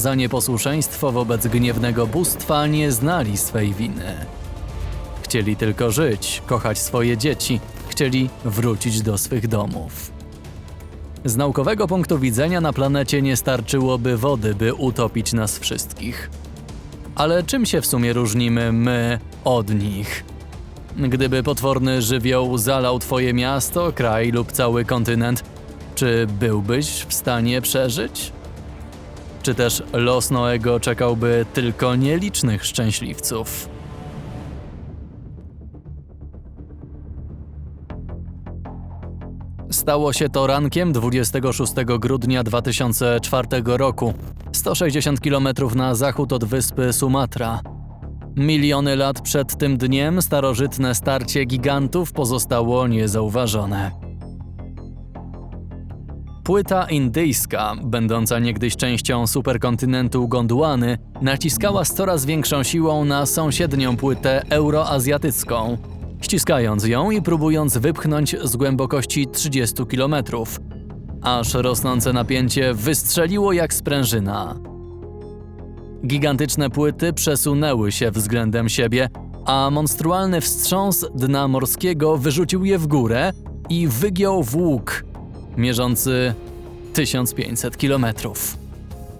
za nieposłuszeństwo wobec gniewnego bóstwa nie znali swej winy. Chcieli tylko żyć, kochać swoje dzieci, chcieli wrócić do swych domów. Z naukowego punktu widzenia na planecie nie starczyłoby wody, by utopić nas wszystkich. Ale czym się w sumie różnimy my od nich? Gdyby potworny żywioł zalał twoje miasto, kraj lub cały kontynent, czy byłbyś w stanie przeżyć? Czy też los Noego czekałby tylko nielicznych szczęśliwców? Stało się to rankiem 26 grudnia 2004 roku, 160 km na zachód od wyspy Sumatra. Miliony lat przed tym dniem starożytne starcie gigantów pozostało niezauważone. Płyta indyjska, będąca niegdyś częścią superkontynentu Gondwany, naciskała z coraz większą siłą na sąsiednią płytę euroazjatycką, ściskając ją i próbując wypchnąć z głębokości 30 km, aż rosnące napięcie wystrzeliło jak sprężyna. Gigantyczne płyty przesunęły się względem siebie, a monstrualny wstrząs dna morskiego wyrzucił je w górę i wygiął w łuk, mierzący 1500 kilometrów.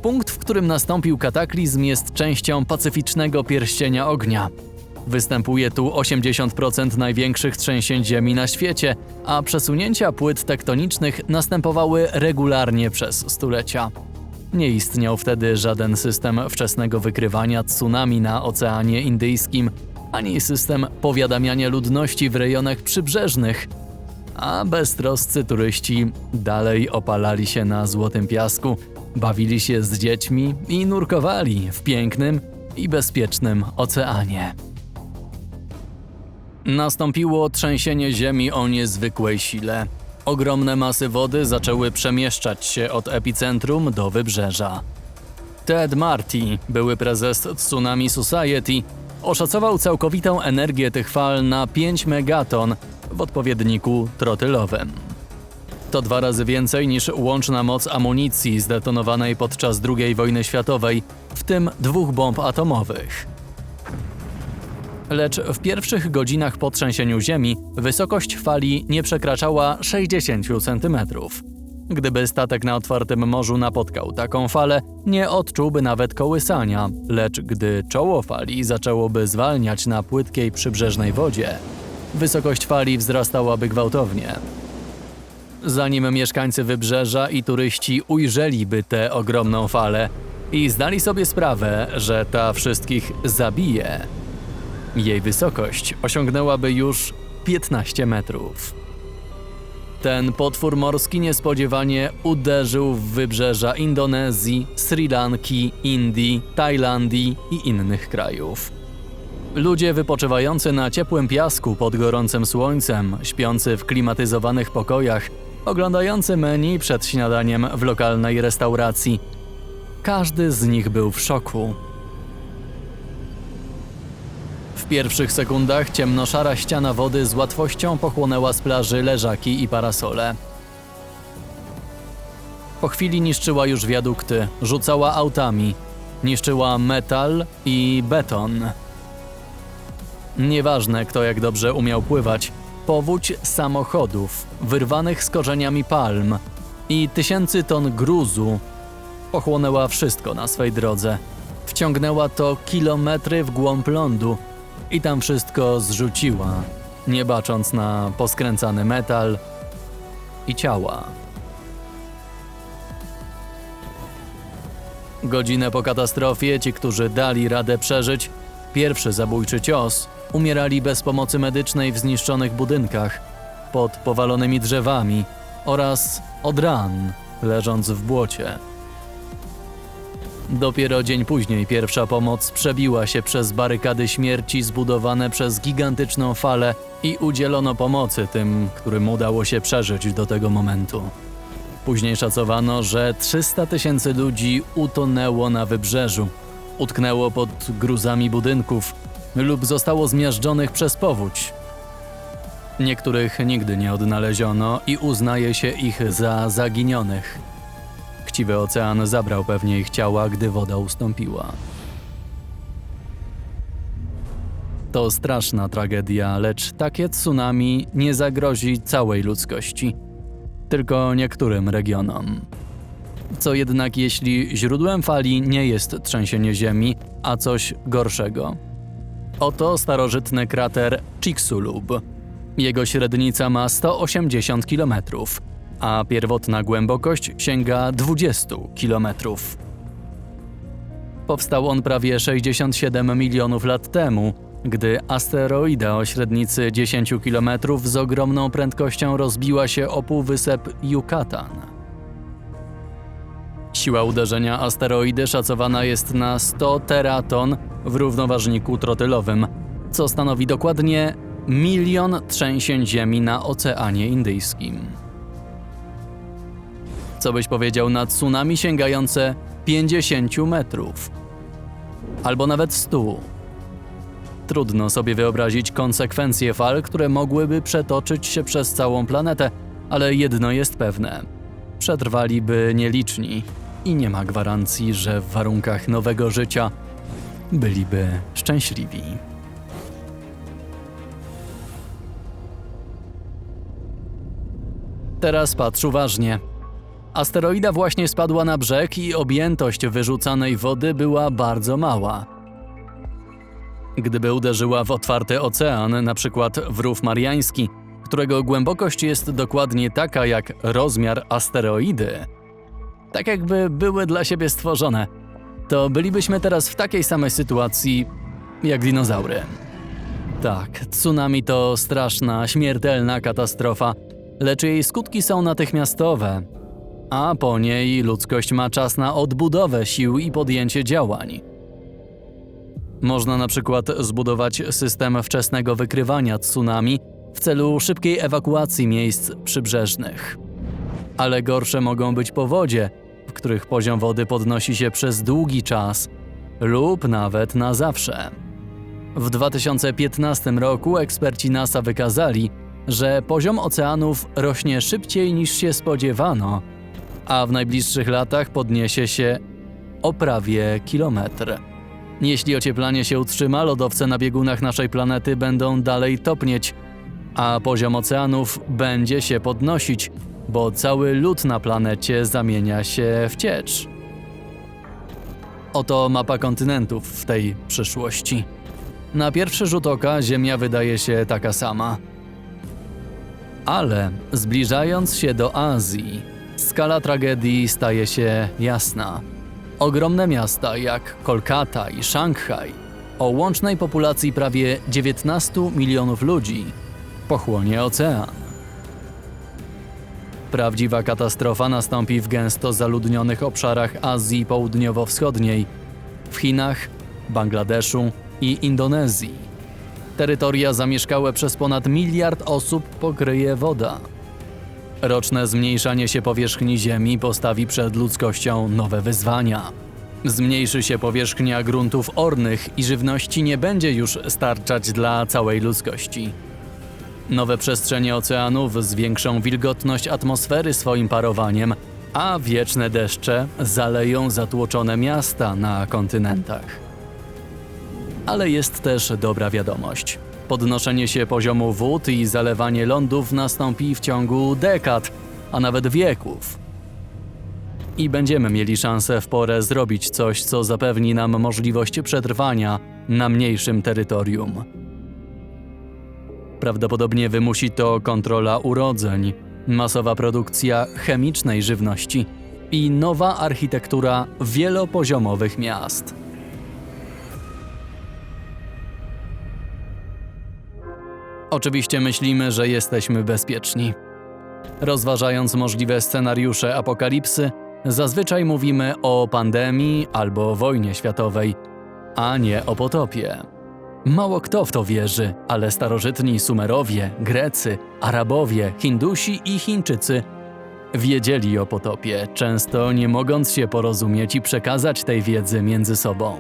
Punkt, w którym nastąpił kataklizm, jest częścią pacyficznego pierścienia ognia. Występuje tu 80% największych trzęsień ziemi na świecie, a przesunięcia płyt tektonicznych następowały regularnie przez stulecia. Nie istniał wtedy żaden system wczesnego wykrywania tsunami na Oceanie Indyjskim, ani system powiadamiania ludności w rejonach przybrzeżnych, a beztroscy turyści dalej opalali się na złotym piasku, bawili się z dziećmi i nurkowali w pięknym i bezpiecznym oceanie. Nastąpiło trzęsienie ziemi o niezwykłej sile. Ogromne masy wody zaczęły przemieszczać się od epicentrum do wybrzeża. Ted Marty, były prezes Tsunami Society, oszacował całkowitą energię tych fal na 5 megaton w odpowiedniku trotylowym. To dwa razy więcej niż łączna moc amunicji zdetonowanej podczas II wojny światowej, w tym dwóch bomb atomowych. Lecz w pierwszych godzinach po trzęsieniu ziemi wysokość fali nie przekraczała 60 cm. Gdyby statek na otwartym morzu napotkał taką falę, nie odczułby nawet kołysania, lecz gdy czoło fali zaczęłoby zwalniać na płytkiej przybrzeżnej wodzie, wysokość fali wzrastałaby gwałtownie. Zanim mieszkańcy wybrzeża i turyści ujrzeliby tę ogromną falę i zdali sobie sprawę, że ta wszystkich zabije, jej wysokość osiągnęłaby już 15 metrów. Ten potwór morski niespodziewanie uderzył w wybrzeża Indonezji, Sri Lanki, Indii, Tajlandii i innych krajów. Ludzie wypoczywający na ciepłym piasku pod gorącym słońcem, śpiący w klimatyzowanych pokojach, oglądający menu przed śniadaniem w lokalnej restauracji. Każdy z nich był w szoku. W pierwszych sekundach ciemnoszara ściana wody z łatwością pochłonęła z plaży leżaki i parasole. Po chwili niszczyła już wiadukty, rzucała autami, niszczyła metal i beton. Nieważne kto jak dobrze umiał pływać, powódź samochodów, wyrwanych z korzeniami palm i tysięcy ton gruzu pochłonęła wszystko na swej drodze. Wciągnęła to kilometry w głąb lądu i tam wszystko zrzuciła, nie bacząc na poskręcany metal i ciała. Godzinę po katastrofie ci, którzy dali radę przeżyć pierwszy zabójczy cios, umierali bez pomocy medycznej w zniszczonych budynkach, pod powalonymi drzewami oraz od ran, leżąc w błocie. Dopiero dzień później pierwsza pomoc przebiła się przez barykady śmierci zbudowane przez gigantyczną falę i udzielono pomocy tym, którym udało się przeżyć do tego momentu. Później szacowano, że 300 tysięcy ludzi utonęło na wybrzeżu, utknęło pod gruzami budynków lub zostało zmiażdżonych przez powódź. Niektórych nigdy nie odnaleziono i uznaje się ich za zaginionych. Chciwy ocean zabrał pewnie ich ciała, gdy woda ustąpiła. To straszna tragedia, lecz takie tsunami nie zagrozi całej ludzkości, tylko niektórym regionom. Co jednak jeśli źródłem fali nie jest trzęsienie ziemi, a coś gorszego? Oto starożytny krater Chicxulub. Jego średnica ma 180 km, a pierwotna głębokość sięga 20 km. Powstał on prawie 67 milionów lat temu, gdy asteroida o średnicy 10 km z ogromną prędkością rozbiła się o półwysep Yucatan. Siła uderzenia asteroidy szacowana jest na 100 teraton w równoważniku trotylowym, co stanowi dokładnie milion trzęsień ziemi na Oceanie Indyjskim. Co byś powiedział na tsunami sięgające 50 metrów? Albo nawet 100. Trudno sobie wyobrazić konsekwencje fal, które mogłyby przetoczyć się przez całą planetę, ale jedno jest pewne: przetrwaliby nieliczni i nie ma gwarancji, że w warunkach nowego życia byliby szczęśliwi. Teraz patrz uważnie. Asteroida właśnie spadła na brzeg i objętość wyrzucanej wody była bardzo mała. Gdyby uderzyła w otwarty ocean, na przykład w rów mariański, którego głębokość jest dokładnie taka jak rozmiar asteroidy, tak jakby były dla siebie stworzone, to bylibyśmy teraz w takiej samej sytuacji jak dinozaury. Tak, tsunami to straszna, śmiertelna katastrofa, lecz jej skutki są natychmiastowe, a po niej ludzkość ma czas na odbudowę sił i podjęcie działań. Można na przykład zbudować system wczesnego wykrywania tsunami w celu szybkiej ewakuacji miejsc przybrzeżnych. Ale gorsze mogą być powodzie, w których poziom wody podnosi się przez długi czas lub nawet na zawsze. W 2015 roku eksperci NASA wykazali, że poziom oceanów rośnie szybciej niż się spodziewano, a w najbliższych latach podniesie się o prawie kilometr. Jeśli ocieplanie się utrzyma, lodowce na biegunach naszej planety będą dalej topnieć, a poziom oceanów będzie się podnosić, bo cały lód na planecie zamienia się w ciecz. Oto mapa kontynentów w tej przyszłości. Na pierwszy rzut oka Ziemia wydaje się taka sama. Ale zbliżając się do Azji, skala tragedii staje się jasna. Ogromne miasta jak Kolkata i Szanghaj o łącznej populacji prawie 19 milionów ludzi pochłonie ocean. Prawdziwa katastrofa nastąpi w gęsto zaludnionych obszarach Azji Południowo-Wschodniej, w Chinach, Bangladeszu i Indonezji. Terytoria zamieszkałe przez ponad miliard osób pokryje woda. Roczne zmniejszanie się powierzchni Ziemi postawi przed ludzkością nowe wyzwania. Zmniejszy się powierzchnia gruntów ornych i żywności nie będzie już starczać dla całej ludzkości. Nowe przestrzenie oceanów zwiększą wilgotność atmosfery swoim parowaniem, a wieczne deszcze zaleją zatłoczone miasta na kontynentach. Ale jest też dobra wiadomość. Podnoszenie się poziomu wód i zalewanie lądów nastąpi w ciągu dekad, a nawet wieków. I będziemy mieli szansę w porę zrobić coś, co zapewni nam możliwość przetrwania na mniejszym terytorium. Prawdopodobnie wymusi to kontrola urodzeń, masowa produkcja chemicznej żywności i nowa architektura wielopoziomowych miast. Oczywiście myślimy, że jesteśmy bezpieczni. Rozważając możliwe scenariusze apokalipsy, zazwyczaj mówimy o pandemii albo wojnie światowej, a nie o potopie. Mało kto w to wierzy, ale starożytni Sumerowie, Grecy, Arabowie, Hindusi i Chińczycy wiedzieli o potopie, często nie mogąc się porozumieć i przekazać tej wiedzy między sobą.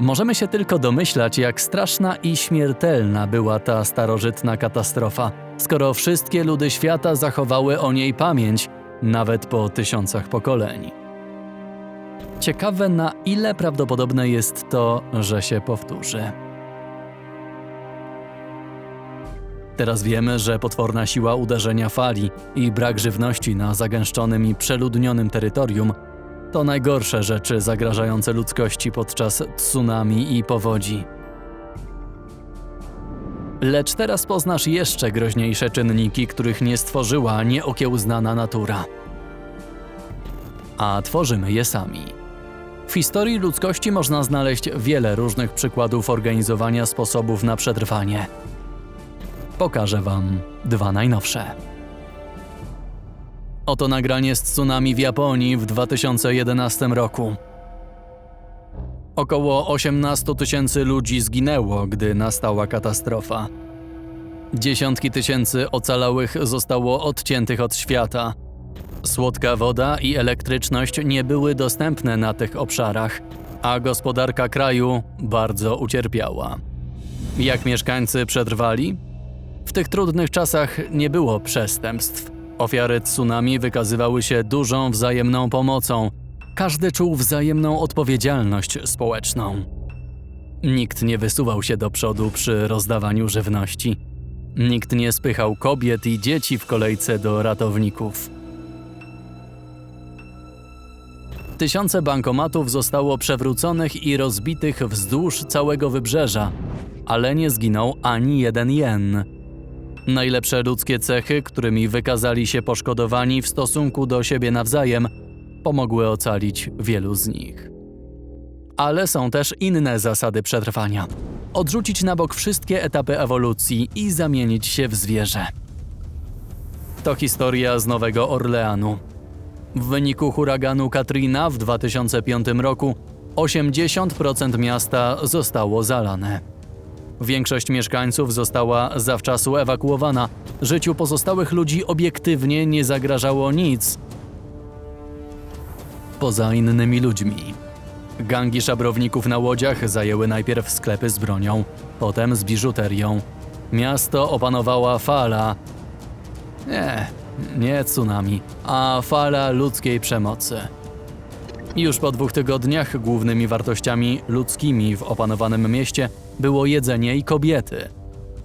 Możemy się tylko domyślać, jak straszna i śmiertelna była ta starożytna katastrofa, skoro wszystkie ludy świata zachowały o niej pamięć nawet po tysiącach pokoleń. Ciekawe, na ile prawdopodobne jest to, że się powtórzy. Teraz wiemy, że potworna siła uderzenia fali i brak żywności na zagęszczonym i przeludnionym terytorium to najgorsze rzeczy zagrażające ludzkości podczas tsunami i powodzi. Lecz teraz poznasz jeszcze groźniejsze czynniki, których nie stworzyła nieokiełznana natura. A tworzymy je sami. W historii ludzkości można znaleźć wiele różnych przykładów organizowania sposobów na przetrwanie. Pokażę Wam dwa najnowsze. Oto nagranie z tsunami w Japonii w 2011 roku. Około 18 tysięcy ludzi zginęło, gdy nastała katastrofa. Dziesiątki tysięcy ocalałych zostało odciętych od świata. Słodka woda i elektryczność nie były dostępne na tych obszarach, a gospodarka kraju bardzo ucierpiała. Jak mieszkańcy przetrwali? W tych trudnych czasach nie było przestępstw. Ofiary tsunami wykazywały się dużą wzajemną pomocą. Każdy czuł wzajemną odpowiedzialność społeczną. Nikt nie wysuwał się do przodu przy rozdawaniu żywności. Nikt nie spychał kobiet i dzieci w kolejce do ratowników. Tysiące bankomatów zostało przewróconych i rozbitych wzdłuż całego wybrzeża, ale nie zginął ani jeden jen. Najlepsze ludzkie cechy, którymi wykazali się poszkodowani w stosunku do siebie nawzajem, pomogły ocalić wielu z nich. Ale są też inne zasady przetrwania. Odrzucić na bok wszystkie etapy ewolucji i zamienić się w zwierzę. To historia z Nowego Orleanu. W wyniku huraganu Katrina w 2005 roku 80% miasta zostało zalane. Większość mieszkańców została zawczasu ewakuowana. Życiu pozostałych ludzi obiektywnie nie zagrażało nic poza innymi ludźmi. Gangi szabrowników na łodziach zajęły najpierw sklepy z bronią, potem z biżuterią. Miasto opanowała fala. Nie, nie tsunami, a fala ludzkiej przemocy. Już po dwóch tygodniach głównymi wartościami ludzkimi w opanowanym mieście było jedzenie i kobiety,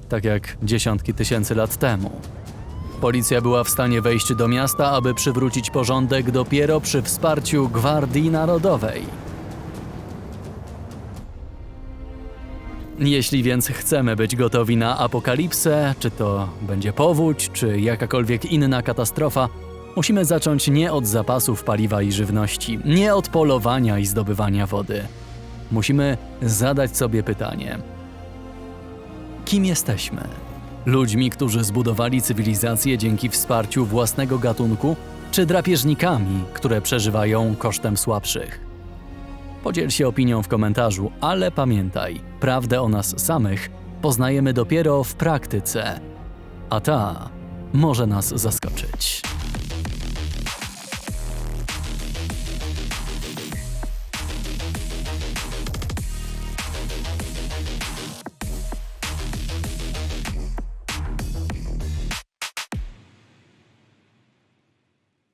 tak jak dziesiątki tysięcy lat temu. Policja była w stanie wejść do miasta, aby przywrócić porządek dopiero przy wsparciu Gwardii Narodowej. Jeśli więc chcemy być gotowi na apokalipsę, czy to będzie powódź, czy jakakolwiek inna katastrofa, musimy zacząć nie od zapasów paliwa i żywności, nie od polowania i zdobywania wody. Musimy zadać sobie pytanie: kim jesteśmy? Ludźmi, którzy zbudowali cywilizację dzięki wsparciu własnego gatunku, czy drapieżnikami, które przeżywają kosztem słabszych? Podziel się opinią w komentarzu, ale pamiętaj, prawdę o nas samych poznajemy dopiero w praktyce, a ta może nas zaskoczyć.